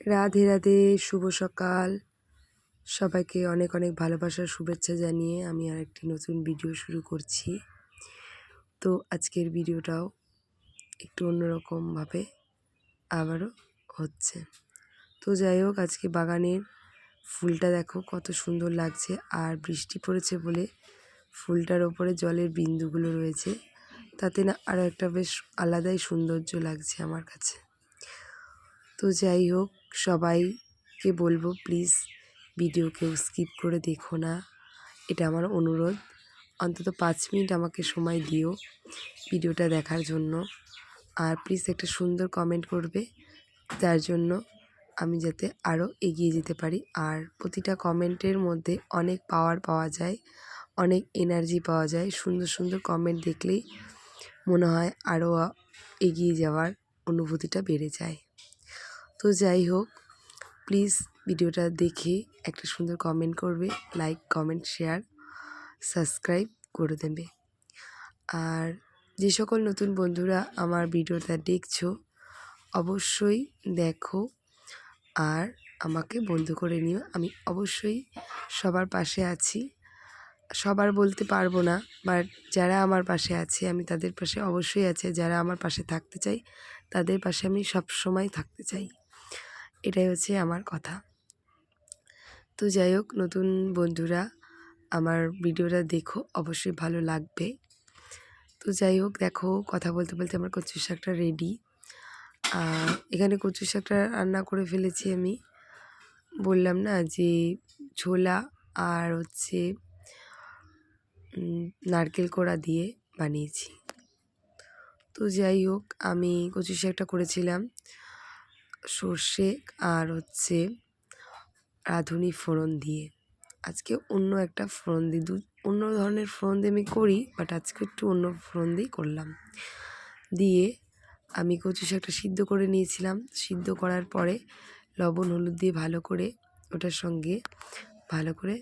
রাধে রাধে, শুভ সকাল। সবাইকে অনেক অনেক ভালোবাসার শুভেচ্ছা জানিয়ে আমি আর একটি নতুন ভিডিও শুরু করছি। তো আজকের ভিডিওটাও একটু অন্যরকমভাবে আবারও হচ্ছে। তো যাই হোক, আজকে বাগানের ফুলটা দেখো, কত সুন্দর লাগছে। আর বৃষ্টি পড়েছে বলে ফুলটার ওপরে জলের বিন্দুগুলো রয়েছে। তাতে না আরও একটা বেশ আলাদাই সৌন্দর্য লাগছে আমার কাছে। তো যাই হোক সবাইকে বলব প্লিজ ভিডিও কেউ স্কিপ করে দেখো না। এটা আমার অনুরোধ। অন্তত পাঁচ মিনিট আমাকে সময় দিও ভিডিওটা দেখার জন্য। আর প্লিজ একটা সুন্দর কমেন্ট করবে, যার জন্য আমি যাতে আরও এগিয়ে যেতে পারি। আর প্রতিটা কমেন্টের মধ্যে অনেক পাওয়ার পাওয়া যায়, অনেক এনার্জি পাওয়া যায়। সুন্দর সুন্দর কমেন্ট দেখলেই মনে হয় আরও এগিয়ে যাওয়ার অনুভূতিটা বেড়ে যায়। তো যাই হোক প্লিজ ভিডিওটা দেখে একটা সুন্দর কমেন্ট করবে লাইক কমেন্ট শেয়ার সাবস্ক্রাইব করে দেবে। আর যে সকল নতুন বন্ধুরা আমার ভিডিওটা দেখছ, অবশ্যই দেখো আর আমাকে বন্ধু করে নিও। আমি অবশ্যই সবার পাশে আছি। সবার বলতে পারব না বাট যারা আমার পাশে আছে, আমি তাদের পাশে অবশ্যই আছে। যারা আমার পাশে থাকতে চাই, তাদের পাশে আমি সব সময় থাকতে চাই। এটাই হচ্ছে আমার কথা। তো যাই হোক, নতুন বন্ধুরা, আমার ভিডিওটা দেখো, অবশ্যই ভালো লাগবে। তো যাই হোক, দেখো, কথা বলতে বলতে আমার কচু শাকটা রেডি এখানে কচু শাকটা রান্না করে ফেলেছি আমি। বললাম না যে, ছোলা আর হচ্ছে নারকেল কোড়া দিয়ে বানিয়েছি। তো যাই হোক, আমি কচু শাকটা করেছিলাম। সর্ষে আর হচ্ছে রাঁধুনি ফোড়ন দিয়ে। আজকে অন্য একটা ফোড়ন দিই দু, অন্য ধরনের ফোড়ন দিয়ে আমি করি বাট আজকে একটু অন্য ফোড়ন দিয়ে করলাম। দিয়ে আমি কচু শাকটা সিদ্ধ করে নিয়েছিলাম। সিদ্ধ করার পরে লবণ, হলুদ দিয়ে ভালো করে ওটার সঙ্গে ভালো করে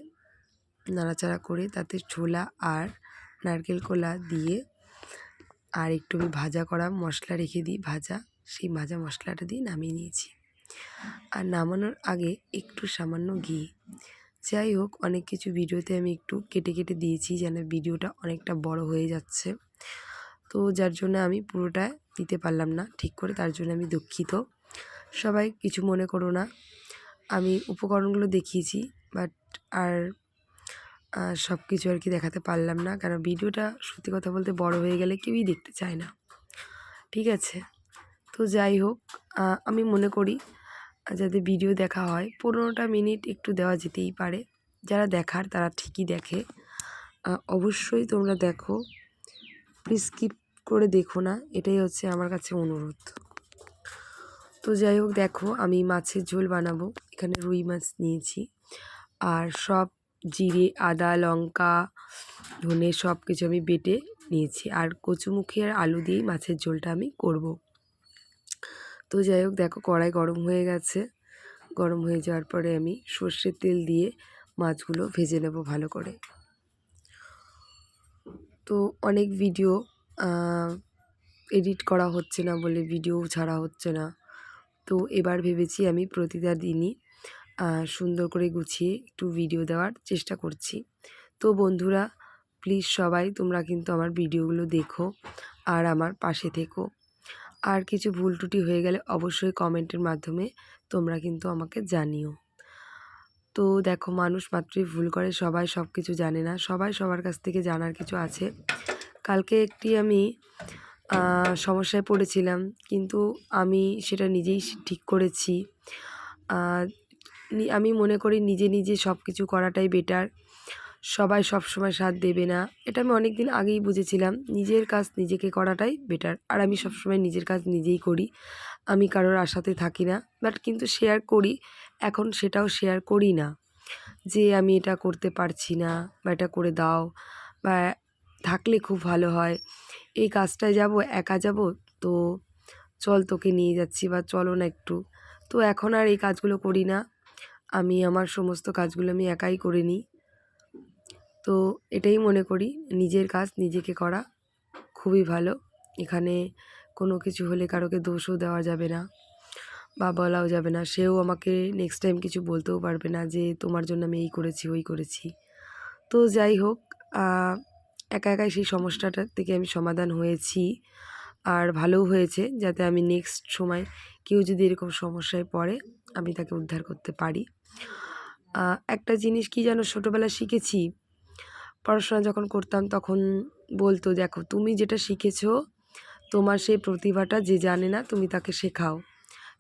নাড়াচাড়া করে তাতে ছোলা আর নারকেল কোলা দিয়ে আর একটু আমি ভাজা করা মশলা রেখে দিই, ভাজা। সেই ভাজা মশলাটা দিয়ে নামিয়ে নিয়েছি। আর নামানোর আগে একটু সামান্য ঘি। যাই হোক, অনেক কিছু ভিডিওতে আমি একটু কেটে কেটে দিয়েছি যেন ভিডিওটা অনেকটা বড় হয়ে যাচ্ছে। তো যার জন্য আমি পুরোটা দিতে পারলাম না, ঠিক করে তার জন্য আমি দুঃখিত। সবাই কিছু মনে করো না। আমি উপকরণগুলো দেখিয়েছি, বাট আর সব কিছু আর কি দেখাতে পারলাম না। কারণ ভিডিওটা সত্যি কথা বলতে বড় হয়ে গেলে কেউই দেখতে চায় না। ঠিক আছে। তো যাই হোক আমি মনে করি যাতে ভিডিও দেখা হয়, পনেরোটা মিনিট একটু দেওয়া যেতেই পারে। যারা দেখার, তারা ঠিকই দেখে। অবশ্যই তোমরা দেখো। প্লিজ স্কিপ করে দেখো না, এটাই হচ্ছে আমার কাছে অনুরোধ। তো যাই হোক, দেখো, আমি মাছের ঝোল বানাবো। এখানে রুই মাছ নিয়েছি। আর সব জিরে, আদা, লঙ্কা, ধনে সব কিছু আমি বেটে নিয়েছি। আর কচুমুখী আর আলু দিয়েই মাছের ঝোলটা আমি করব। তো যাই হোক, দেখো কড়াই গরম হয়ে গেছে। গরম হয়ে যাওয়ার পরে আমি সর্ষের তেল দিয়ে মাছগুলো ভেজে নেব ভালো করে। তো অনেক ভিডিও এডিট করা হচ্ছে না বলে ভিডিও ছাড়া হচ্ছে না। তো এবার ভেবেছি আমি প্রতিটা দিনই সুন্দর করে গুছিয়ে একটু ভিডিও দেওয়ার চেষ্টা করছি। তো বন্ধুরা প্লিজ সবাই তোমরা কিন্তু আমার ভিডিওগুলো দেখো আর আমার পাশে থেকো। আর কিছু ভুল টুটি হয়ে গেলে অবশ্যই কমেন্টের মাধ্যমে তোমরা কিন্তু আমাকে জানিও। তো দেখো, মানুষ মাত্রই ভুল করে, সবাই সব কিছু জানে না। সবাই সবার কাছ থেকে জানার কিছু আছে। কালকে একটি আমি সমস্যায় পড়েছিলাম, কিন্তু আমি সেটা নিজেই ঠিক করেছি। আমি মনে করি নিজে নিজে সব কিছু করাটাই বেটার সবাই সব সময় সাথ দেবে না। এটা আমি অনেক দিন আগেই বুঝেছিলাম। নিজের কাজ নিজেকে করাটাই বেটার আর আমি সবসময় নিজের কাজ নিজেই করি। আমি কারোর আশাতে থাকি না বাট কিন্তু শেয়ার করি। এখন সেটাও শেয়ার করি না যে আমি এটা করতে পারছি না বা এটা করে দাও বা থাকলে খুব ভালো হয়। এই কাজটায় যাব, একা যাব, তো চল তোকে নিয়ে যাচ্ছি বা চলো না একটু। তো এখন আর এই কাজগুলো করি না। আমি আমার সমস্ত কাজগুলো আমি একাই করে নিই। তো এটাই মনে করি, নিজের কাজ নিজেকে করা খুবই ভালো। এখানে কোনো কিছু হলে কারোকে দোষও দেওয়া যাবে না বা বলাও যাবে না। সেও আমাকে নেক্সট টাইম কিছু বলতেও পারবে না যে, তোমার জন্য আমি এই করেছি, ওই করেছি। তো যাই হোক একা একাই সেই সমস্যাটা থেকে আমি সমাধান হয়েছি। আর ভালোও হয়েছে যাতে আমি নেক্সট সময় কেউ যদি এরকম সমস্যায় পড়ে, আমি তাকে উদ্ধার করতে পারি। একটা জিনিস কি যেন ছোটোবেলায় শিখেছি পড়াশোনা যখন করতাম তখন বলতো, দেখো, তুমি যেটা শিখেছো, তোমার সেই প্রতিভাটা যে জানে না, তুমি তাকে শেখাও।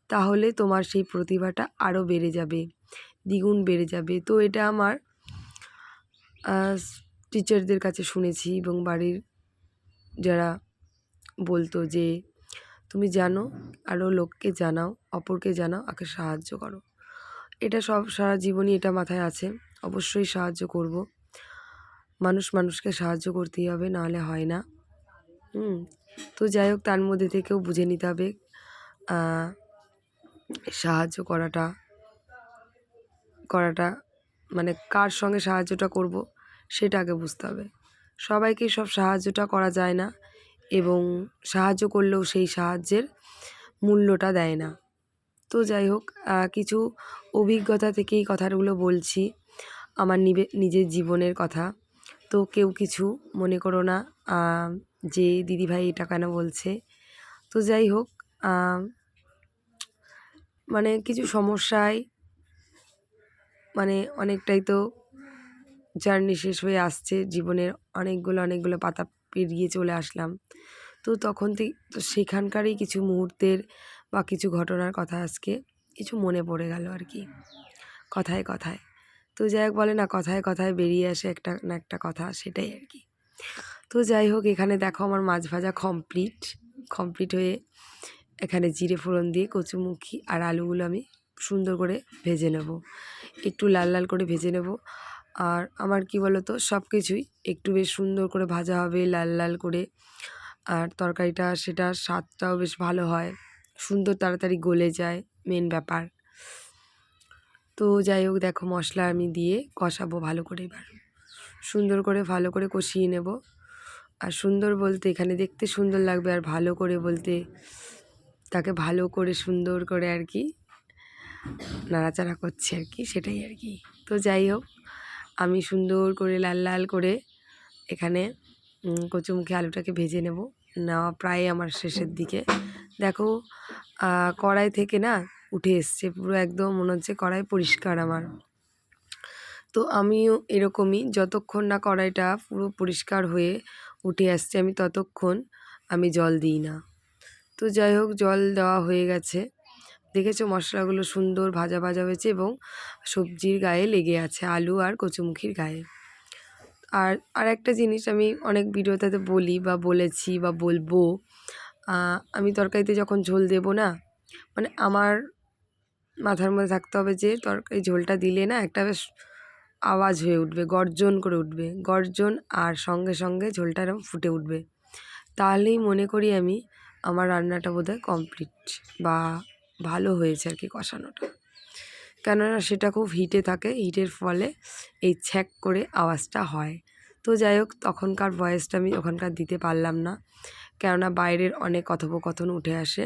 তাহলে তোমার সেই প্রতিভাটা আরও বেড়ে যাবে, দ্বিগুণ বেড়ে যাবে। তো এটা আমার টিচারদের কাছে শুনেছি এবং বাড়ির যারা বলতো যে, তুমি জানো আরও লোককে জানাও, অপরকে জানাও আগে সাহায্য করো। এটা সব সারা জীবনই এটা মাথায় আছে। অবশ্যই সাহায্য করব। মানুষ মানুষকে সাহায্য করতেই হবে, নাহলে হয় না। হুম, তো যাই হোক, তার মধ্যে থেকেও বুঝে নিতে হবে সাহায্য করাটা করাটা মানে কার সঙ্গে সাহায্যটা করব সেটা আগে বুঝতে হবে। সবাইকে সব সাহায্যটা করা যায় না এবং সাহায্য করলেও সেই সাহায্যের মূল্যটা দেয় না। তো যাই হোক কিছু অভিজ্ঞতা থেকেই কথাগুলো বলছি। আমার নিজের জীবনের কথা। তো কেউ কিছু মনে করো না যে দিদিভাই এটা কেন বলছে। তো যাই হোক মানে কিছু সমস্যায় মানে অনেকটাই তো জার্নি শেষ হয়ে আসছে জীবনের, অনেকগুলো অনেকগুলো পাতা পেরিয়ে চলে আসলাম। তো তখন থেকে, তো সেখানকারই কিছু মুহূর্তের বা কিছু ঘটনার কথা আজকে কিছু মনে পড়ে গেল আর কি। কথায় কথায়। তো যাই হোক বলে না, কথায় কথায় বেরিয়ে আসে একটা না একটা কথা, সেটাই আর কি। তো যাই হোক, এখানে দেখো আমার মাছ ভাজা কমপ্লিট কমপ্লিট হয়ে এখানে জিরে ফোড়ন দিয়ে কচুমুখি আর আলুগুলো আমি সুন্দর করে ভেজে নেব। একটু লাল লাল করে ভেজে নেব। আর আমার কি বলো তো সব কিছুই একটু বেশ সুন্দর করে ভাজা হবে, লাল লাল করে। আর তরকারিটা সেটা স্বাদটাও বেশ ভালো হয়। সুন্দর তাড়াতাড়ি গলে যায় মেন ব্যাপার। তো যাই হোক দেখো মশলা আমি দিয়ে কষাবো ভালো করে এবার। সুন্দর করে ভালো করে কষিয়ে নেব। আর সুন্দর বলতে এখানে দেখতে সুন্দর লাগবে আর ভালো করে বলতে তাকে ভালো করে সুন্দর করে আর কি নাড়াচাড়া করছে আর কি, সেটাই আর কি। তো যাই হোক, আমি সুন্দর করে লাল লাল করে এখানে কচুমুখী আলুটাকে ভেজে নেব। নেওয়া প্রায় আমার শেষের দিকে। দেখো কড়াই থেকে না উঠে এসছে। পুরো একদম মনে হচ্ছে কড়াই পরিষ্কার আমার। তো আমিও এরকমই যতক্ষণ না কড়াইটা পুরো পরিষ্কার হয়ে উঠে আসছে, আমি ততক্ষণ আমি জল দিই না। তো যাই হোক, জল দেওয়া হয়ে গেছে। দেখেছ মশলাগুলো সুন্দর ভাজা ভাজা হয়েছে এবং সবজির গায়ে লেগে আছে, আলু আর কচুমুখির গায়ে। আর আর একটা জিনিস আমি অনেক ভিডিওটাতে বলি বা বলেছি বা বলব আমি তরকারিতে যখন ঝোল দেব না মানে আমার মাথার মধ্যে থাকতে হবে যে তরকারি ঝোলটা দিলে না একটা বেশ আওয়াজ হয়ে উঠবে, গর্জন করে উঠবে। গর্জন আর সঙ্গে সঙ্গে ঝোলটা এরকম ফুটে উঠবে। তাহলেই মনে করি আমি আমার রান্নাটা বোধহয় কমপ্লিট বা ভালো হয়েছে আর কি কষানোটা। কেননা সেটা খুব হিটে থাকে, হিটের ফলে এই ছ্যাক করে আওয়াজটা হয়। তো যাই হোক, তখনকার ভয়েসটা আমি ওখানকার দিতে পারলাম না। কেননা বাইরের অনেক কথোপকথন উঠে আসে।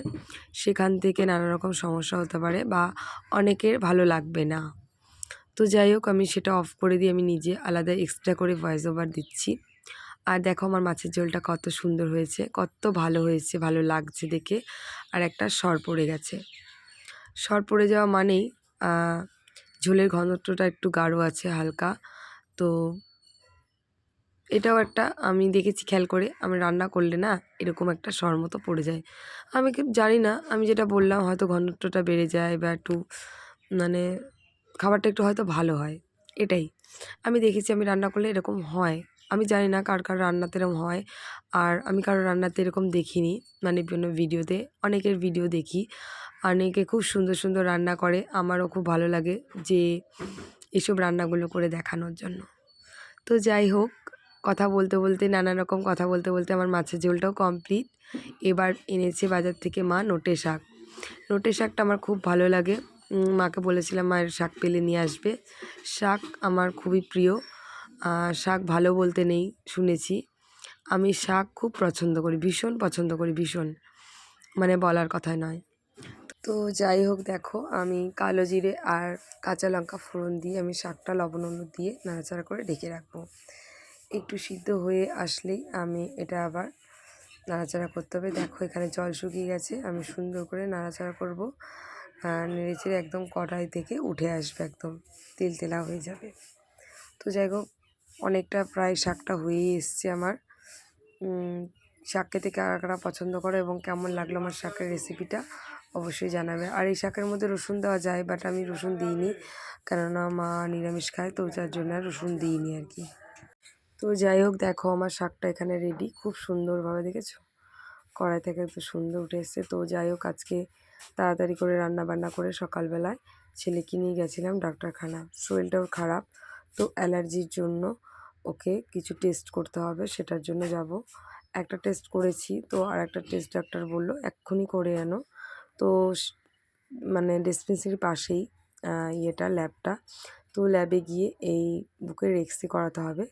সেখান থেকে নানা রকম সমস্যা হতে পারে বা অনেকের ভালো লাগবে না। তো যাই হোক, আমি সেটা অফ করে দিয়ে আমি নিজে আলাদা এক্সট্রা করে ভয়েস ওভার দিচ্ছি। আর দেখো আমার মাছের ঝোলটা কত সুন্দর হয়েছে, কত ভালো হয়েছে, ভালো লাগছে দেখে। আর একটা সর পড়ে গেছে। সর পড়ে যাওয়া মানেই ঝোলের ঘনত্বটা একটু গাঢ় আছে হালকা। তো এটাও একটা আমি দেখেছি খেয়াল করে, আমি রান্না করলে না এরকম একটা সর মতো পড়ে যায়। আমি জানি না, আমি যেটা বললাম হয়তো ঘনত্বটা বেড়ে যায় বা একটু মানে খাবারটা একটু হয়তো ভালো হয়, এটাই। আমি দেখেছি আমি রান্না করলে এরকম হয়। আমি জানি না কার কার রান্নাতে এরকম হয়, আর আমি কারোর রান্নাতে এরকম দেখিনি মানে বিভিন্ন ভিডিওতে, অনেকের ভিডিও দেখি। অনেকে খুব সুন্দর সুন্দর রান্না করে, আমারও খুব ভালো লাগে যে এসব রান্নাগুলো করে দেখানোর জন্য। তো যাই হোক কথা বলতে বলতে নানা রকম কথা বলতে বলতে আমার মাছের ঝোলটাও কমপ্লিট এবার এনেছে বাজার থেকে মা নোটে শাক। নোটে শাকটা আমার খুব ভালো লাগে। মাকে বলেছিলাম, মায়ের শাক পেলে নিয়ে আসবে। শাক আমার খুবই প্রিয়। শাক ভালো বলতে নেই, শুনেছি। আমি শাক খুব পছন্দ করি, ভীষণ পছন্দ করি, ভীষণ। মানে বলার কথা নয়। তো যাই হোক, দেখো, আমি কালো জিরে আর কাঁচা লঙ্কা ফোড়ন দিয়ে আমি শাকটা লবণ দিয়ে নাড়াচাড়া করে ঢেকে রাখব। একটু সিদ্ধ হয়ে আসলেই আমি এটা আবার নাড়াচাড়া করতে হবে। দেখো এখানে জল শুকিয়ে গেছে, আমি সুন্দর করে নাড়াচাড়া করব। নেড়েচেড়ে একদম কড়াই থেকে উঠে আসবে একদম, তেল তেলা হয়ে যাবে। তো যাই হোক, অনেকটা প্রায় শাকটা হয়েই এসছে আমার। শাক খেতে কারা কারা পছন্দ করো এবং কেমন লাগল আমার শাকের রেসিপিটা অবশ্যই জানাবে। আর এই শাকের মধ্যে রসুন দেওয়া যায় বাট আমি রসুন দিইনি, কেননা মা নিরামিষ খায়, তো যার জন্য রসুন দিইনি আর কি। তো যাই হোক, দেখো আমার শাকটা এখানে রেডি খুব সুন্দরভাবে দেখেছ? কড়াই থেকে একটু সুন্দর উঠে এসছে। তো যাই হোক, আজকে তাড়াতাড়ি করে রান্না বান্না করে সকালবেলায় ছেলেকে নিয়ে গেছিলাম ডাক্তারখানা। শরীরটাও খারাপ, তো অ্যালার্জির জন্য ওকে কিছু টেস্ট করতে হবে, সেটার জন্য যাব। একটা টেস্ট করেছি, তো আর একটা টেস্ট ডাক্তার বলল, এক্ষুনি করে আনো। তো মানে ডিসপেন্সারির পাশেই ইয়েটা ল্যাবটা তো ল্যাবে গিয়ে এই বুকের এক্সরে করাতে হবে।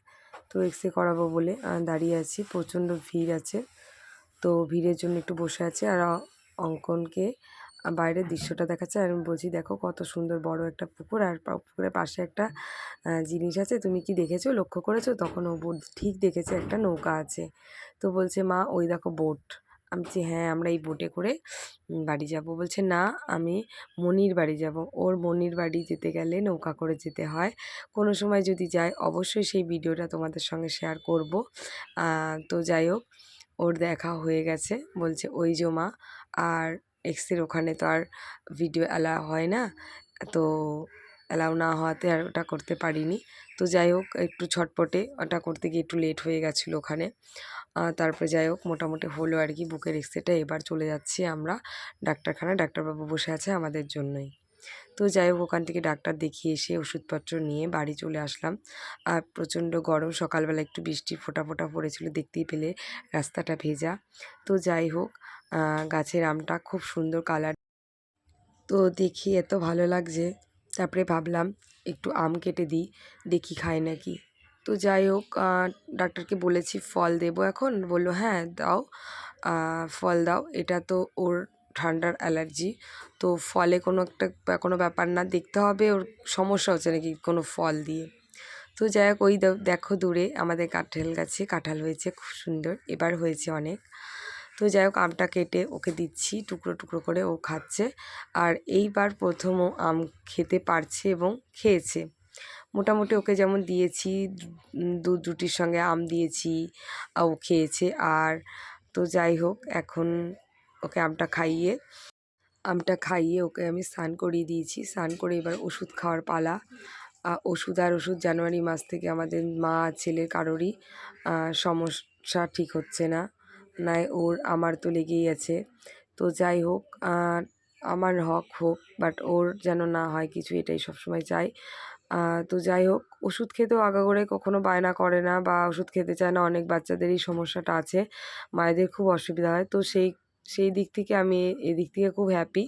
তো এক্সরে করাবো বলে দাঁড়িয়ে আছি। প্রচণ্ড ভিড় আছে। তো ভিড়ের জন্য একটু বসে আছে। আর অঙ্কনকে বাইরের দৃশ্যটা দেখাচ্ছে। আর আমি বলছি, দেখো কত সুন্দর বড় একটা পুকুর। আর পুকুরের পাশে একটা জিনিস আছে। তুমি কি দেখেছ? লক্ষ্য করেছ? তখন ও ঠিক দেখেছে, একটা নৌকা আছে। তো বলছে, মা, ওই দেখো বোট। আমি বলছি হ্যাঁ আমরা এই বোটে করে বাড়ি যাব। বলছে, না, আমি মনির বাড়ি যাব। ওর মনির বাড়ি যেতে গেলে নৌকা করে যেতে হয়। কোনো সময় যদি যাই অবশ্যই সেই ভিডিওটা তোমাদের সঙ্গে শেয়ার করব। তো যাই হোক, ওর দেখা হয়ে গেছে। বলছে, ওই জমা আর এক্সের ওখানে তো আর ভিডিও অ্যালাউ হয় না, তো অ্যালাউ না হওয়াতে আর ওটা করতে পারিনি। তো যাই হোক, একটু ছটপটে ওটা করতে গিয়ে একটু লেট হয়ে গেছিল ওখানে। তারপরে যাই হোক মোটামুটি হলো আর কি বুকের এক্সরেটা। এবার চলে যাচ্ছি আমরা ডাক্তারখানা ডাক্তারবাবু বসে আছে আমাদের জন্যই। তো যাই হোক ওখান থেকে ডাক্তার দেখিয়ে এসে ওষুধপত্র নিয়ে বাড়ি চলে আসলাম। আর প্রচণ্ড গরম, সকালবেলা একটু বৃষ্টি ফোটা ফোটা পড়েছিল, দেখতেই পেলে রাস্তাটা ভেজা। তো যাই হোক গাছের আমটা খুব সুন্দর কালার। তো দেখি এত ভালো লাগছে। তারপরে ভাবলাম একটু আম কেটে দিই, দেখি খায় নাকি। তো যাই হোক ডাক্তারকে বলেছি ফল দেবো এখন। বলল হ্যাঁ দাও। ফল দাও। এটা তো ওর ঠান্ডার অ্যালার্জি। তো ফলে কোনো একটা, কোনো ব্যাপার না, দেখতে হবে ওর সমস্যা হচ্ছে নাকি কোনো ফল দিয়ে। তো যাই হোক, ওই দেখো দূরে আমাদের কাঁঠাল গাছে, কাঁঠাল হয়েছে, খুব সুন্দর। এবার হয়েছে অনেক। তো যাই হোক, আমটা কেটে ওকে দিচ্ছি, টুকরো টুকরো করে ও খাচ্ছে। আর এইবার প্রথম ও আম খেতে পারছে এবং খেয়েছে। মোটামুটি ওকে যেমন দিয়েছি দুধ রুটির সঙ্গে আম দিয়েছি ও খেয়েছে। আর তো যাই হোক, এখন ওকে আমটা খাইয়ে আমটা খাইয়ে ওকে আমি স্নান করিয়ে দিয়েছি। স্নান করে এবার ওষুধ খাওয়ার পালা। ওষুধ আর ওষুধ জানুয়ারি মাস থেকে আমাদের মা ছেলের কারোরই সমস্যা ঠিক হচ্ছে না। নাই ওর, আমার তো লেগেই আছে। তো যাই হোক আমার হক হোক, বাট ওর যেন না হয় কিছু এটাই সবসময় চাই। তো যাই হোক, ওষুধ খেতেও আগাগোড়াই কখনো বায়না করে না বা ওষুধ খেতে চায় না, অনেক বাচ্চাদের এই সমস্যাটা আছে, মায়েদের খুব অসুবিধা হয়। তো সেই সেই দিক থেকে আমি এদিক থেকে খুব হ্যাপি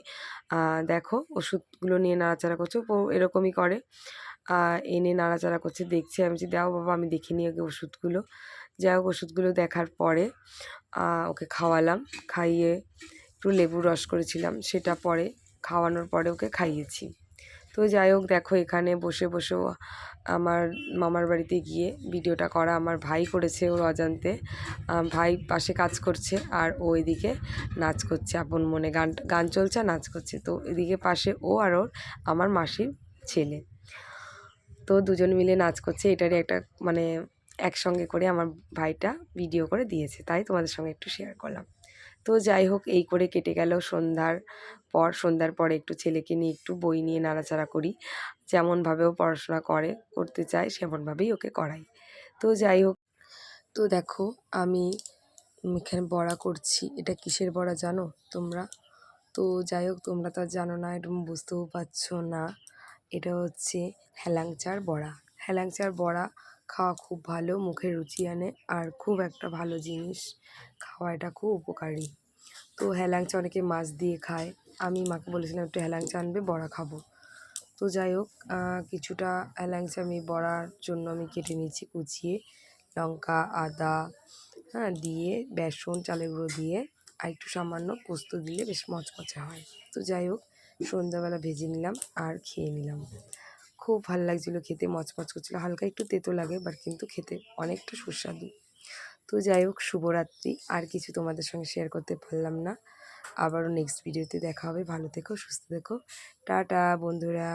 দেখো ওষুধগুলো নিয়ে নাড়াচাড়া করছে এরকমই করে। এনে নাড়াচাড়া করছে, দেখছে আমি যে, দাও বাবা, আমি দেখিনি ওকে ওষুধগুলো। যাই হোক, ওষুধগুলো দেখার পরে ওকে খাওয়ালাম, খাইয়ে একটু লেবুর রস করেছিলাম, সেটা পরে, খাওয়ানোর পরে ওকে খাইয়েছি। তো যাই হোক, দেখো এখানে বসে বসেও আমার মামার বাড়িতে গিয়ে ভিডিওটা করা। আমার ভাই করেছে ওর অজান্তে। ভাই পাশে কাজ করছে আর ও এদিকে নাচ করছে। আপন মনে গান গান চলছে নাচ করছে। তো এদিকে পাশে ও আর ওর আমার মাসির ছেলে। তো দুজন মিলে নাচ করছে। এটারই একটা মানে একসঙ্গে করে আমার ভাইটা ভিডিও করে দিয়েছে। তাই তোমাদের সঙ্গে একটু শেয়ার করলাম। তো যাই হোক, এই করে কেটে গেল সন্ধ্যার পর। সন্ধ্যার পরে একটু ছেলেকে নিয়ে একটু বই নিয়ে নাড়াচাড়া করি। যেমনভাবেও পড়াশোনা করে, করতে চায় সেমনভাবেই ওকে করাই। তো যাই হোক, তো দেখো আমি এখানে বড়া করছি। এটা কিসের বড়া জানো তোমরা? তো যাই হোক, তোমরা তো জানো না, এরকম বুঝতেও পারছ না। এটা হচ্ছে হেলাংচার বড়া। হেলাংচার বড়া খাওয়া খুব ভালো, মুখে রুচি আনে আর খুব একটা ভালো জিনিস খাওয়া এটা খুব উপকারী। তো হেলাংচা অনেকে মাছ দিয়ে খায়। আমি মাকে বলেছিলাম, একটু হেলাংচা আনবে, বড়া খাব। তো যাই হোক কিছুটা হেলাংচা আমি বড়ার জন্য আমি কেটে নিয়েছি, কুচিয়ে, লঙ্কা, আদা হ্যাঁ দিয়ে, বেসন, চালের গুঁড়ো দিয়ে, আর একটু সামান্য পোস্ত দিলে বেশ মচমচে হয়। তো যাই হোক, সন্ধ্যাবেলা ভেজে নিলাম আর খেয়ে নিলাম। খুব ভালো লাগছিল খেতে, মচমচ করছিল। হালকা একটু তেতো লাগে বাট কিন্তু খেতে অনেকটা সুস্বাদু। তো যাই হোক, শুভরাত্রি। আর কিছু তোমাদের সঙ্গে শেয়ার করতে পারলাম না। আবারও নেক্সট ভিডিওতে দেখা হবে। ভালো থেকো, সুস্থ থেকো। টাটা, বন্ধুরা।